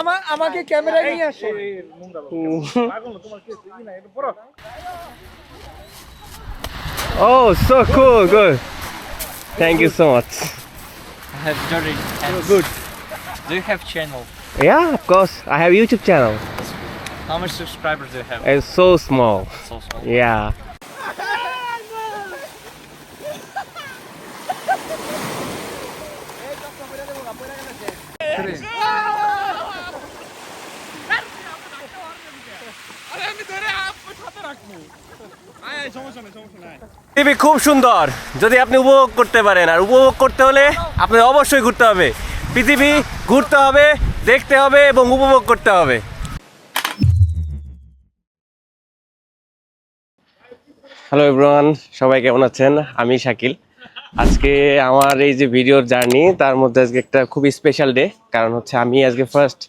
আমা- আমাকে ক্যামেরা নিয়ে আসো Oh, so cool. Good. Thank you so much. I have Jordan. And good. Do you have channel? Yeah, of course. I have YouTube channel. How much subscribers do you have? It's so small. So small. Yeah. পৃথিবী খুব সুন্দর, যদি আপনি উপভোগ করতে পারেন। আর উপভোগ করতে হলে আপনাদের অবশ্যই ঘুরতে হবে। পৃথিবী ঘুরতে হবে, দেখতে হবে এবং উপভোগ করতে হবে। হ্যালো এভরিওয়ান সবাই কেমন আছেন? আমি শাকিল। আজকে আমার এই যে ভিডিওর জার্নি তার মধ্যে আজকে একটা খুব স্পেশাল ডে কারণ হচ্ছে আমি আজকে ফার্স্ট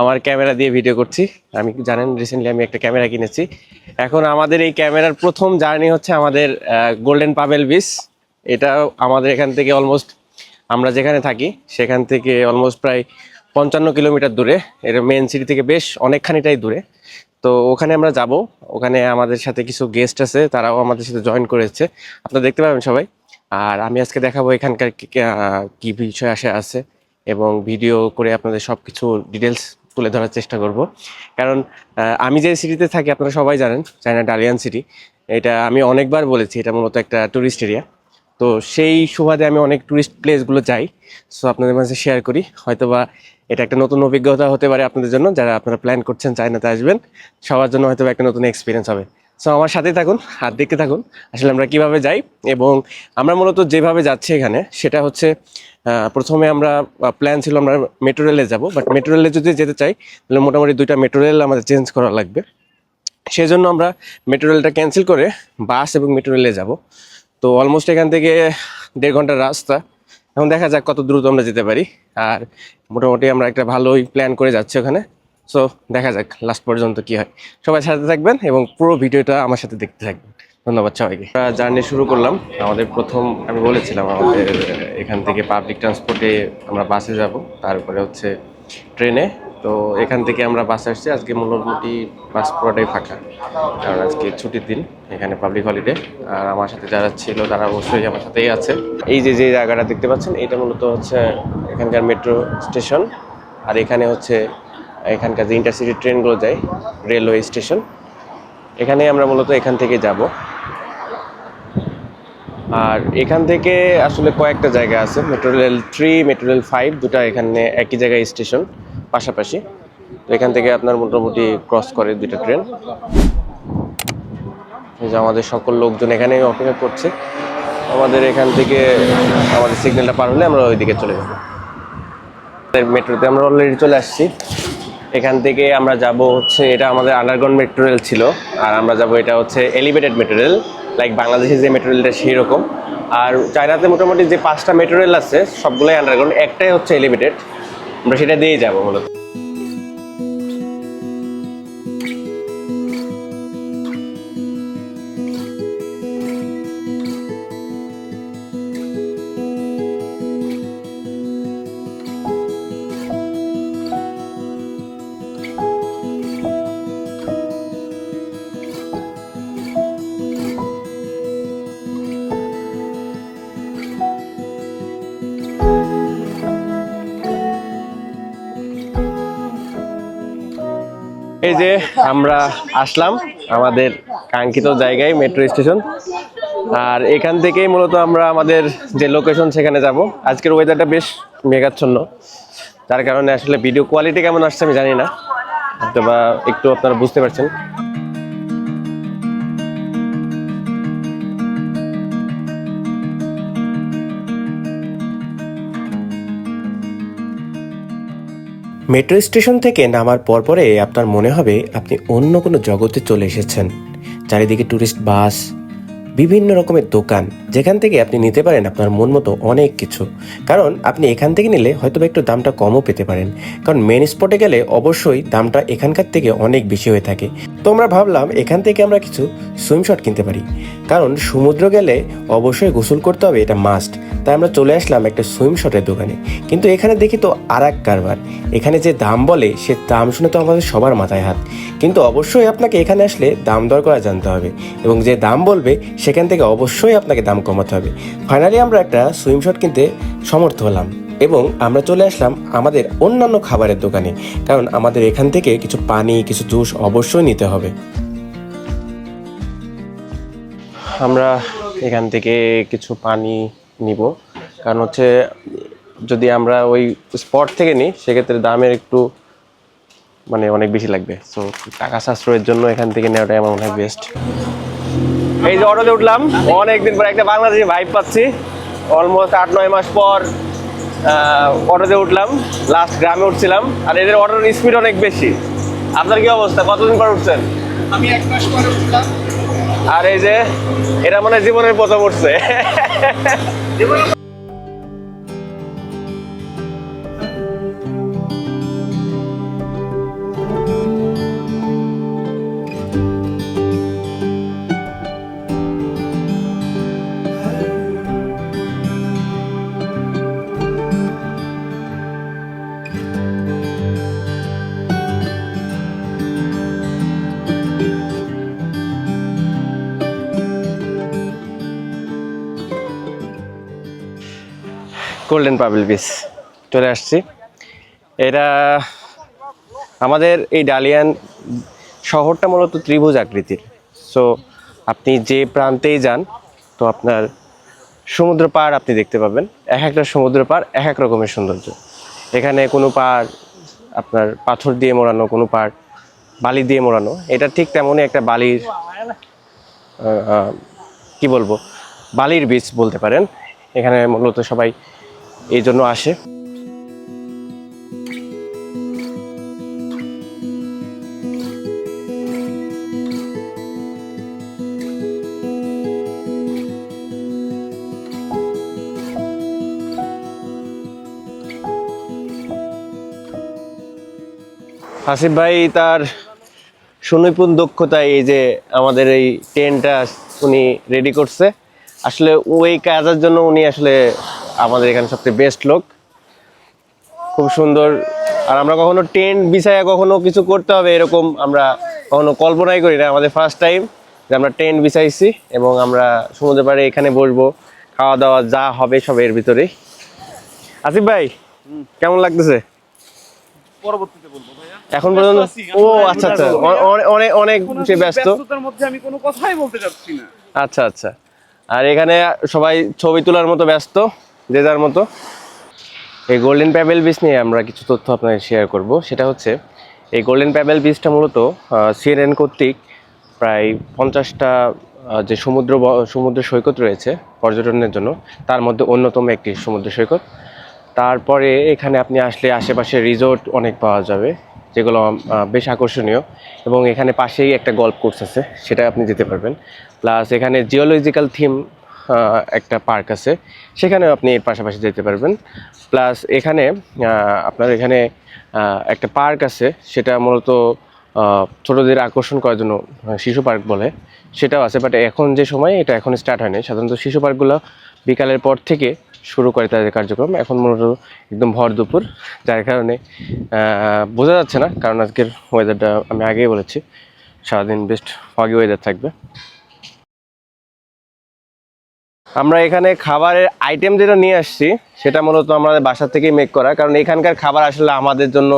আমার ক্যামেরা দিয়ে ভিডিও করছি। আমি জানেন রিসেন্টলি আমি একটা ক্যামেরা কিনেছি। এখন আমাদের এই ক্যামেরার প্রথম জার্নি হচ্ছে আমাদের গোল্ডেন পাবেল বিচ এটা আমাদের এখান থেকে অলমোস্ট আমরা যেখানে থাকি, সেখান থেকে অলমোস্ট প্রায় পঞ্চান্ন কিলোমিটার দূরে। এটা মেন সিটি থেকে বেশ অনেকখানিটাই দূরে। তো ওখানে আমরা যাব। ওখানে আমাদের সাথে কিছু গেস্ট আছে, তারাও আমাদের সাথে জয়েন করেছে। আপনারা দেখতে পাবেন সবাই। আর আমি আজকে দেখাবো এখানকার কী বিষয় আসে আছে। এবং ভিডিও করে আপনাদের সব কিছু ডিটেলস তুলে ধরার চেষ্টা করব। কারণ আমি যে সিটিতে থাকি, আপনারা সবাই জানেন চায়না ডালিয়ান সিটি এটা আমি অনেকবার বলেছি, এটা মূলত একটা টুরিস্ট এরিয়া তো সেই সুবাদে আমি অনেক টুরিস্ট প্লেসগুলো যাই। সো আপনাদের মাঝে শেয়ার করি। হয়তোবা এটা একটা নতুন অভিজ্ঞতা হতে পারে আপনাদের জন্য। যারা আপনারা প্ল্যান করছেন চায়নাতে আসবেন, সবার জন্য হয়তো একটা নতুন এক্সপিরিয়েন্স হবে। সো আমার সাথেই থাকুন আর দেখতে থাকুন আসলে আমরা কীভাবে যাই এবং আমরা মূলত যেভাবে যাচ্ছি এখানে, সেটা হচ্ছে প্রথমে আমরা প্ল্যান ছিল আমরা মেট্রো রেলে যাব বাট মেট্রো রেলে যদি যেতে চাই, তাহলে মোটামুটি দুইটা মেট্রো রেল আমাদের চেঞ্জ করা লাগবে। সেই জন্য আমরা মেট্রো রেলটা ক্যান্সেল করে বাস এবং মেট্রো রেলে যাব। তো অলমোস্ট এখান থেকে দেড় ঘণ্টার রাস্তা। এখন দেখা যাক কত দ্রুত আমরা যেতে পারি। আর মোটামুটি আমরা একটা ভালোই প্ল্যান করে যাচ্ছি ওখানে। সো দেখা যাক লাস্ট পর্যন্ত কি হয়। সবাই সাথে থাকবেন এবং পুরো ভিডিওটা আমার সাথে দেখতে থাকবেন। ধন্যবাদ সবাইকে। আমরা জার্নি শুরু করলাম। আমাদের প্রথম, আমি বলেছিলাম আমাদের এখান থেকে পাবলিক ট্রান্সপোর্টে আমরা বাসে যাব। তারপরে হচ্ছে ট্রেনে। তো এখান থেকে আমরা বাসে আসছি। আজকে মোটামুটি বাস পুরোটাই ফাঁকা। কারণ আজকে ছুটির দিন, এখানে পাবলিক হলিডে আর আমার সাথে যারা ছিল, তারা অবশ্যই আমার সাথেই আছে। এই যে যে জায়গাটা দেখতে পাচ্ছেন, এটা মূলত হচ্ছে এখানকার মেট্রো স্টেশন আর এখানে হচ্ছে এখানকার যে ইন্টারসিটি ট্রেনগুলো যায় রেলওয়ে স্টেশন এখানে আমরা মূলত এখান থেকে যাব। আর এখান থেকে আসলে কয়েকটা জায়গা আছে metro rail three metro rail five দুটা এখানে একই জায়গায় স্টেশন পাশাপাশি। তো এখান থেকে আপনার মোটামুটি ক্রস করে দুইটা ট্রেন এই যে আমাদের সকল লোকজন এখানে অপেক্ষা করছে। আমাদের এখান থেকে আমাদের সিগন্যালটা পার হলে আমরা ওইদিকে চলে যাব। মেট্রোতে আমরা অলরেডি চলে আসছি। এখান থেকে আমরা যাব হচ্ছে, এটা আমাদের আন্ডারগ্রাউন্ড মেট্রো রেল ছিল, আর আমরা যাব এটা হচ্ছে এলিভেটেড মেট্রো রেল লাইক বাংলাদেশে যে মেট্রো রেলটা সেই রকম আর চায়নাতে মোটামুটি যে পাঁচটা মেট্রো রেল আছে, সবগুলোই আন্ডারগ্রাউন্ড একটাই হচ্ছে এলিভেটেড আমরা সেটা দিয়েই যাব মূলত। এই যে আমরা আসলাম আমাদের কাঙ্ক্ষিত জায়গায় মেট্রো স্টেশন। আর এখান থেকেই মূলত আমরা আমাদের যে লোকেশন সেখানে যাব। আজকের ওয়েদারটা বেশ মেঘাচ্ছন্ন। যার কারণে আসলে ভিডিও কোয়ালিটি কেমন আসছে আমি জানি না। অথবা একটু আপনারা বুঝতে পারছেন। মেট্রো স্টেশন থেকে নামার পরপরে আপনার মনে হবে আপনি অন্য কোনো জগতে চলে এসেছেন। চারিদিকে ট্যুরিস্ট বাস বিভিন্ন রকমের দোকান যেখান থেকে আপনি নিতে পারেন আপনার মন মতো অনেক কিছু। কারণ আপনি এখান থেকে নিলে হয়তো একটু দামটা কমও পেতে পারেন। কারণ মেন স্পটে গেলে অবশ্যই দামটা এখানকার থেকে অনেক বেশি হয়ে থাকে। তো আমরা ভাবলাম এখান থেকে আমরা কিছু সুইম শট কিনতে পারি। কারণ সমুদ্র গেলে অবশ্যই গোসল করতে হবে, এটা মাস্ট তাই আমরা চলে আসলাম একটা সুইম শটের দোকানে। কিন্তু এখানে দেখি তো আর এক কারবার। এখানে যে দাম বলে, সে দাম শুনে তো আমাদের সবার মাথায় হাত। কিন্তু অবশ্যই আপনাকে এখানে আসলে দাম দর করা জানতে হবে। এবং যে দাম বলবে সেখান থেকে অবশ্যই আপনাকে দাম কমাতে হবে। ফাইনালি আমরা একটা সুইম শট কিনতে সমর্থ হলাম এবং আমরা চলে আসলাম আমাদের অন্যান্য খাবারের দোকানে, কারণ আমাদের এখান থেকে কিছু পানি, কিছু জুস অবশ্যই নিতে হবে। আমরা এখান থেকে কিছু পানি নিব, কারণ হচ্ছে যদি আমরা ওই স্পট থেকে নিই, সেক্ষেত্রে দামের একটু মানে অনেক বেশি লাগবে। সো টাকা সাশ্রয়ের জন্য এখান থেকে নেওয়াটাই আমার হয় বেস্ট এই যে অটোতে উঠলাম অনেকদিন পর একটা বাংলাদেশি ভাইব পাচ্ছি। অলমোস্ট আট নয় মাস পর অটোতে উঠলাম লাস্ট গ্রামে উঠছিলাম। আর এদের অটোর স্পিড অনেক বেশি। আপনার কি অবস্থা? কতদিন পর উঠছেন? আমি এক মাস পরে উঠলাম। আর এই যে এরা মানে জীবনের প্রথম উঠছে। গোল্ডেন পাবেল বিচ চলে আসছি। এটা আমাদের এই ডালিয়ান শহরটা মূলত ত্রিভুজ আকৃতির। সো আপনি যে প্রান্তেই যান, তো আপনার সমুদ্র পাড় আপনি দেখতে পাবেন। এক একটা সমুদ্র পাড়, এক এক রকমের সৌন্দর্য। এখানে কোনো পাড় আপনার পাথর দিয়ে মোড়ানো, কোনো পাড় বালি দিয়ে মোড়ানো। এটা ঠিক তেমনই একটা বালির কি বলব? বালির বীজ বলতে পারেন। এখানে মূলত সবাই এই জন্য আসে। হাসিফ ভাই, তার সুনিপুণ দক্ষতায় এই যে আমাদের এই টেন্টটা উনি রেডি করছে। আসলে ওই কাজের জন্য উনি আসলে আমাদের এখানে সবচেয়ে বেস্ট লোক। খুব সুন্দর। আর আমরা কখনো টেন্ট বিছায়া কখনো কিছু করতে হবে এরকম আমরা কখনো কল্পনাই করি না। আমাদের ফার্স্ট টাইম যে আমরা টেন্ট বিছাইছি এবং আমরা সমুদ্র পাড়ে এখানে বসবো খাওয়া দাওয়া যা হবে সব এর ভিতরেই। আসিফ ভাই কেমন লাগতেছে? পরবর্তীতে বলব ভাইয়া। এখন পর্যন্ত ও আচ্ছা আচ্ছা। অনেক অনেক সে ব্যস্ত। ব্যস্ততার মধ্যে আমি কোনো কথাই বলতে চাচ্ছি না। আচ্ছা আচ্ছা। আর এখানে সবাই ছবি তোলার মতো ব্যস্ত। যে যার মতো। এই গোল্ডেন প্যাবেল বিচ নিয়ে আমরা কিছু তথ্য আপনাকে শেয়ার করব। সেটা হচ্ছে, এই গোল্ডেন প্যাবেল বিচটা মূলত সিএনএন কর্তৃক প্রায় পঞ্চাশটা যে সমুদ্র সমুদ্র সৈকত রয়েছে পর্যটনের জন্য, তার মধ্যে অন্যতম একটি সমুদ্র সৈকত। তারপরে এখানে আপনি আসলে আশেপাশে রিসোর্ট অনেক পাওয়া যাবে, যেগুলো বেশ আকর্ষণীয়। এবং এখানে পাশেই একটা গল্ফ কোর্স আছে, সেটা আপনি যেতে পারবেন। প্লাস এখানে জিওলজিক্যাল থিম একটা পার্ক আছে। সেখানেও আপনি এর পাশাপাশি যেতে পারবেন। প্লাস এখানে আপনার এখানে একটা পার্ক আছে। সেটা মূলত ছোটদের আকর্ষণ করার জন্য শিশু পার্ক বলে। সেটাও আছে বাট এখন যে সময়, এটা এখন স্টার্ট হয়নি। সাধারণত শিশু পার্কগুলো বিকালের পর থেকে শুরু করে তাদের কার্যক্রম। এখন মূলত একদম ভর দুপুর, যার কারণে বোঝা যাচ্ছে না। কারণ আজকের ওয়েদারটা আমি আগেই বলেছি, সারাদিন বেস্ট ফগি ওয়েদার থাকবে। আমরা এখানে খাবারের আইটেম যেটা নিয়ে আসছি সেটা মূলত আমাদের বাসা থেকেই মেক করা। কারণ এখানকার খাবার আসলে আমাদের জন্য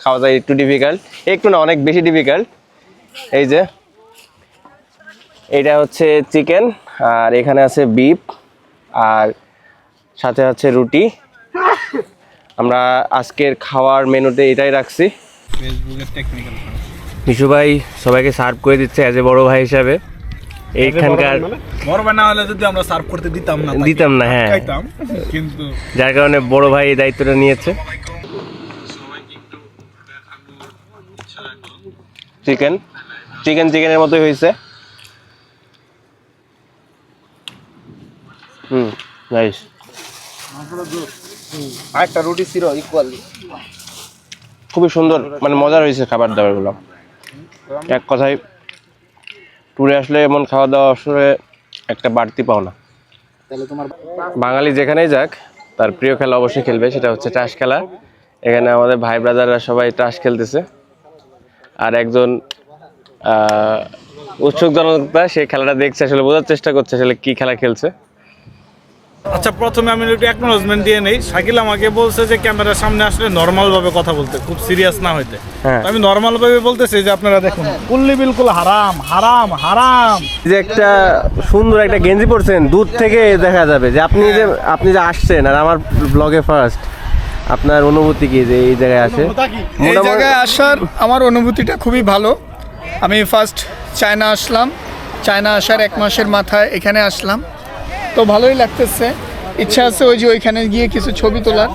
খাওয়া যায় একটু ডিফিকাল্ট একটু না অনেক বেশি ডিফিকাল্ট এই যে এটা হচ্ছে চিকেন আর এখানে আছে বিফ আর সাথে আছে রুটি। আমরা আজকের খাওয়ার মেনুতে এটাই রাখছি। ফেসবুকের টেকনিক্যাল মিশু ভাই সবাইকে সার্ভ করে দিচ্ছে অ্যাজ এ বড় ভাই হিসাবে। এইখানকার বড় ভাই না হলে যদি আমরা সার্ভ করতে দিতাম না দিতাম না হ্যাঁ। কিন্তু যার কারণে বড় ভাই এই দায়িত্বটা নিয়েছে। চিকেন চিকেন চিকেনের মতোই হয়েছে। হুম নাইস একটা রুটি ছিল ইকুয়ালি খুবই সুন্দর মানে মজার হয়েছে খাবার দাবারগুলো। এক কথায় ট্যুরে আসলে এমন খাওয়া দাওয়া আসলে একটা বাড়তি পাওনা। তাহলে তোমার বাঙালি যেখানেই যাক তার প্রিয় খেলা অবশ্যই খেলবে সেটা হচ্ছে টাস খেলা। এখানে আমাদের ভাই ব্রাদাররা সবাই টাস খেলতেছে। আর একজন উৎসুক জনতা সেই খেলাটা দেখছে আসলে বোঝার চেষ্টা করছে আসলে কি খেলা খেলছে। আচ্ছা প্রথমে আমি একটু অ্যাকনোলজমেন্ট দিয়ে নেই। শাকিল আমাকে বলছে যে ক্যামেরার সামনে আসলে নর্মাল ভাবে কথা বলতে খুব সিরিয়াস না হইতে। হ্যাঁ। আমি নর্মাল ভাবে বলতেছি যে আপনারা দেখুন কুল্লি বিলকুল হারাম হারাম হারাম। যে একটা সুন্দর একটা গেঞ্জি পরছেন দূর থেকে দেখা যাবে যে আপনি যে আপনি যে আসছেন আর আমার ব্লগে ফার্স্ট আপনার অনুভূতি কি যে এই জায়গায় আসে? এই জায়গায় আসার আমার অনুভূতিটা খুবই ভালো। আমি ফার্স্ট চায়না আসলাম। চায়না আসার এক মাসের মাথায় এখানে আসলাম। তো ভালোই লাগতেছে। ইচ্ছা আছে ওই যে ওইখানে গিয়ে কিছু ছবি তোলার।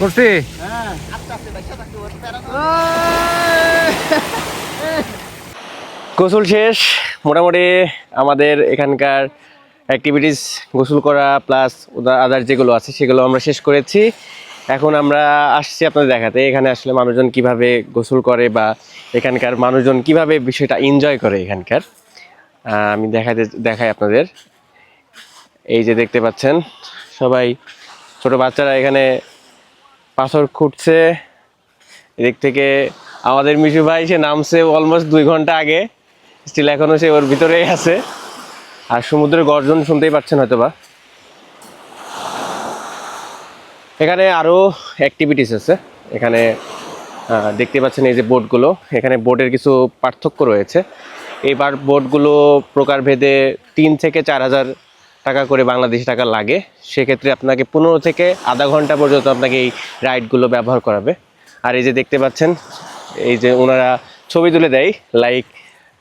করছি? গোসল শেষ, মোটামুটি আমাদের এখানকার অ্যাক্টিভিটিস গোসল করা প্লাস আদার যেগুলো আছে সেগুলো আমরা শেষ করেছি। এখন আমরা আসছি আপনাদের দেখাতে, এখানে আসলে মানুষজন কীভাবে গোসল করে বা এখানকার মানুষজন কীভাবে বিষয়টা এনজয় করে এখানকার। আমি দেখাতে, দেখাই আপনাদের। এই যে দেখতে পাচ্ছেন, সবাই, ছোট বাচ্চারা এখানে পাথর খুঁটছে। এদিক থেকে আমাদের মিশু ভাই, সে নামছে অলমোস্ট দুই ঘণ্টা আগে। স্টিল এখনও সে ওর ভিতরেই আছে। আর সমুদ্রের গর্জন শুনতেই পাচ্ছেন হয়তো বা এখানে আরও অ্যাক্টিভিটিস আছে। এখানে দেখতে পাচ্ছেন এই যে বোটগুলো। এখানে বোটের কিছু পার্থক্য রয়েছে। এবার বার বোটগুলো প্রকারভেদে তিন থেকে চার হাজার টাকা করে বাংলাদেশি টাকা লাগে। সেক্ষেত্রে আপনাকে পনেরো থেকে আধা ঘণ্টা পর্যন্ত আপনাকে এই রাইডগুলো ব্যবহার করাবে। আর এই যে দেখতে পাচ্ছেন, এই যে ওনারা ছবি তুলে দেয় লাইক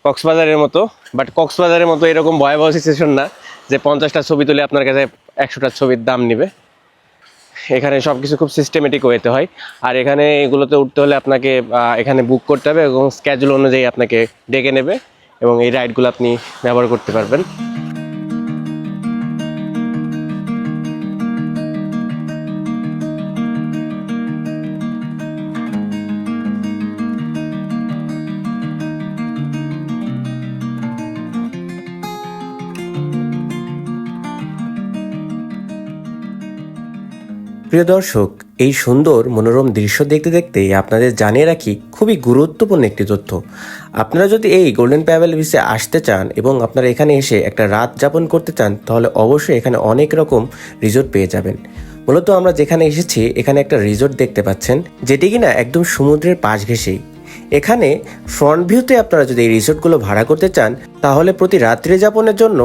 কক্সবাজারের মতো বাট কক্সবাজারের মতো এরকম ভয়াবহ সিচুয়েশন না যে পঞ্চাশটা ছবি তুলে আপনার কাছে একশোটা ছবির দাম নেবে। এখানে সব কিছু খুব সিস্টেমেটিক ওয়েতে হয়। আর এখানে এগুলোতে উঠতে হলে আপনাকে এখানে বুক করতে হবে এবং স্ক্যাজুল অনুযায়ী আপনাকে ডেকে নেবে এবং এই রাইডগুলো আপনি ব্যবহার করতে পারবেন। প্রিয় দর্শক, এই সুন্দর মনোরম দৃশ্য দেখতে দেখতে আপনাদের জানিয়ে রাখি খুবই গুরুত্বপূর্ণ একটি তথ্য। আপনারা যদি এই গোল্ডেন প্যাভেল বিচে আসতে চান এবং আপনারা এখানে এসে একটা রাত যাপন করতে চান, তাহলে অবশ্যই এখানে অনেক রকম রিজোর্ট পেয়ে যাবেন। মূলত আমরা যেখানে এসেছি, এখানে একটা রিজোর্ট দেখতে পাচ্ছেন, যেটি কিনা একদম সমুদ্রের পাশ ঘেঁষেই। এখানে ফ্রন্ট ভিউতে আপনারা যদি এই রিসোর্টগুলো ভাড়া করতে চান, তাহলে প্রতি রাত্রি যাপনের জন্য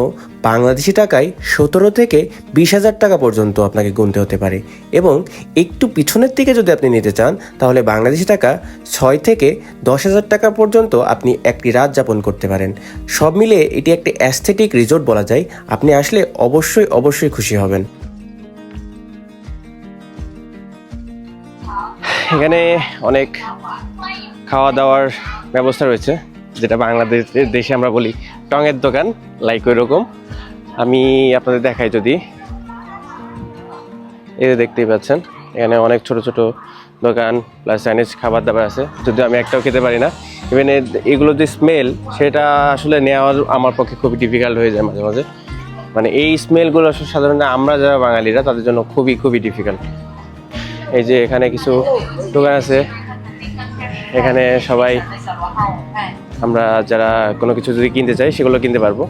বাংলাদেশি টাকায় সতেরো থেকে বিশ হাজার টাকা পর্যন্ত আপনাকে গুনতে হতে পারে। এবং একটু পিছনের দিকে যদি আপনি নিতে চান, তাহলে বাংলাদেশি টাকা ছয় থেকে দশ হাজার টাকা পর্যন্ত আপনি একটি রাত যাপন করতে পারেন। সব মিলিয়ে এটি একটি অ্যাস্থেটিক রিসোর্ট বলা যায়। আপনি আসলে অবশ্যই অবশ্যই খুশি হবেন। এখানে অনেক খাওয়া দাওয়ার ব্যবস্থা রয়েছে, যেটা বাংলাদেশ, দেশে আমরা বলি টঙের দোকান লাইক ওই রকম আমি আপনাদের দেখাই যদি। এই দেখতেই পাচ্ছেন, এখানে অনেক ছোট ছোট দোকান প্লাস চাইনিজ খাবার দাবার আছে। যদিও আমি একটাও খেতে পারি না। ইভেন এগুলো যে স্মেল সেটা আসলে নেওয়া আমার পক্ষে খুবই ডিফিকাল্ট হয়ে যায় মাঝে মাঝে। মানে এই স্মেলগুলো আসলে সাধারণত আমরা যারা বাঙালিরা, তাদের জন্য খুবই খুবই ডিফিকাল্ট এই যে এখানে কিছু দোকান আছে। এখানে সবাই আমরা যারা কোনো কিছু যদি কিনতে চাই, সেগুলো কিনতে পারব।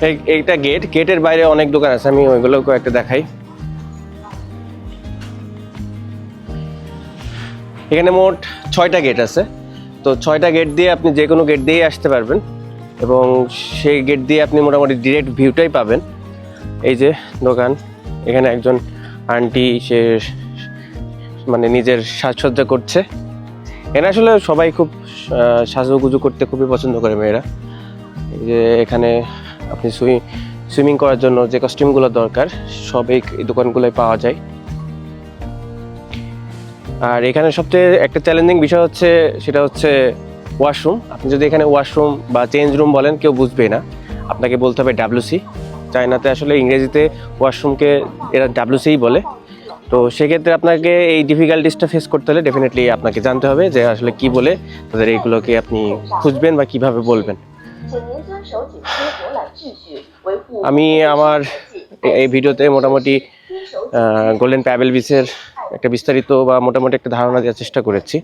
এই- এইটা গেট গেটের বাইরে অনেক দোকান আছে, আমি ওইগুলো কয়েকটা দেখাই। এখানে মোট ছয়টা গেট আছে। তো ছয়টা গেট দিয়ে আপনি যে কোনো গেট দিয়েই আসতে পারবেন। এবং সেই গেট দিয়ে আপনি মোটামুটি ডিরেক্ট ভিউটাই পাবেন। এই যে দোকান, এখানে একজন আন্টি সে মানে নিজের সাজসজ্জা করছে। এখানে আসলে সবাই খুব সাজুগুজু করতে খুবই পছন্দ করে মেয়েরা। যে এখানে আপনি সুই, সুইমিং করার জন্য যে কস্টিউমগুলো দরকার, সব এই দোকানগুলোয় পাওয়া যায়। আর এখানে সবচেয়ে একটা চ্যালেঞ্জিং বিষয় হচ্ছে, সেটা হচ্ছে ওয়াশরুম আপনি যদি এখানে ওয়াশরুম বা চেঞ্জ রুম বলেন, কেউ বুঝবে না। আপনাকে বলতে হবে ডাব্লুসি চায়নাতে আসলে ইংরেজিতে ওয়াশরুমকে এরা ডাব্লুসিই বলে। তো সেক্ষেত্রে আপনাকে এই ডিফিকাল্টিসটা ফেস করতে হলে ডেফিনেটলি আপনাকে জানতে হবে যে আসলে কি বলে তাদের এইগুলোকে আপনি খুঁজবেন বা কীভাবে বলবেন। আমি আমার এই ভিডিওতে মোটামুটি গোল্ডেন প্যাবেল বিচের একটা বিস্তারিত বা মোটামুটি একটা ধারণা দেওয়ার চেষ্টা করেছি।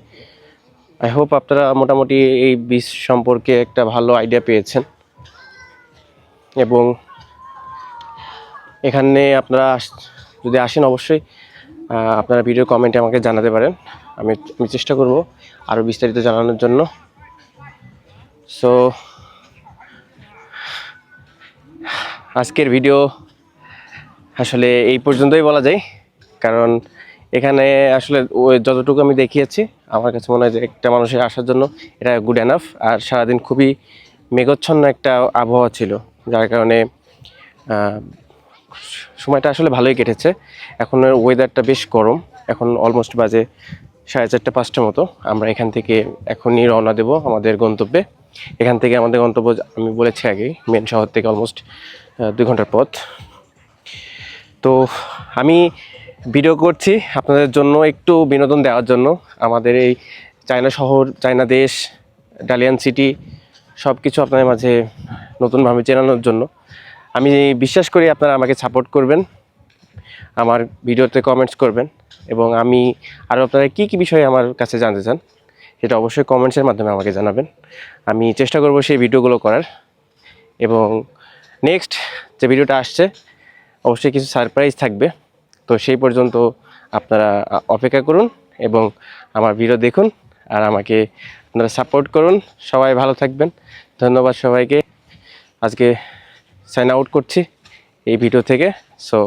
আই হোপ আপনারা মোটামুটি এই বিচ সম্পর্কে একটা ভালো আইডিয়া পেয়েছেন। এবং এখানে আপনারা যদি আসেন অবশ্যই আপনারা ভিডিও কমেন্টে আমাকে জানাতে পারেন। আমি আমি চেষ্টা করব আরও বিস্তারিত জানানোর জন্য। সো আজকের ভিডিও আসলে এই পর্যন্তই বলা যায়। কারণ এখানে আসলে যতটুকু আমি দেখিয়েছি, আমার কাছে মনে হয় যে একটা মানুষের আসার জন্য এটা গুড এনাফ আর সারাদিন খুবই মেঘচ্ছন্ন একটা আবহাওয়া ছিল, যার কারণে সময়টা আসলে ভালোই কেটেছে। এখন ওয়েদারটা বেশ গরম। এখন অলমোস্ট বাজে সাড়ে চারটে, পাঁচটার মতো। আমরা এখান থেকে এখনই রওনা দেব আমাদের গন্তব্যে। এখান থেকে আমাদের গন্তব্য আমি বলেছি আগেই মেন শহর থেকে অলমোস্ট দুই ঘণ্টার পথ। তো আমি ভিডিও করছি আপনাদের জন্য একটু বিনোদন দেওয়ার জন্য। আমাদের এই চায়না শহর, চায়না দেশ ডালিয়ান সিটি সব কিছু আপনাদের মাঝে নতুনভাবে চেনানোর জন্য। আমি বিশ্বাস করি আপনারা আমাকে সাপোর্ট করবেন, আমার ভিডিওতে কমেন্টস করবেন এবং আমি আরও আপনারা কী কী বিষয়ে আমার কাছে জানতে চান, সেটা অবশ্যই কমেন্টসের মাধ্যমে আমাকে জানাবেন। আমি চেষ্টা করব সেই ভিডিওগুলো করার এবং নেক্সট যে ভিডিওটা আসছে, অবশ্যই কিছু সারপ্রাইজ থাকবে। তো সেই পর্যন্ত আপনারা অপেক্ষা করুন এবং আমার ভিডিও দেখুন আর আমাকে আপনারা সাপোর্ট করুন। সবাই ভালো থাকবেন। ধন্যবাদ সবাইকে। আজকে সাইন আউট করছি এই ভিডিও থেকে। So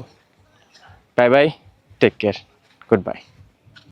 bye bye take care good bye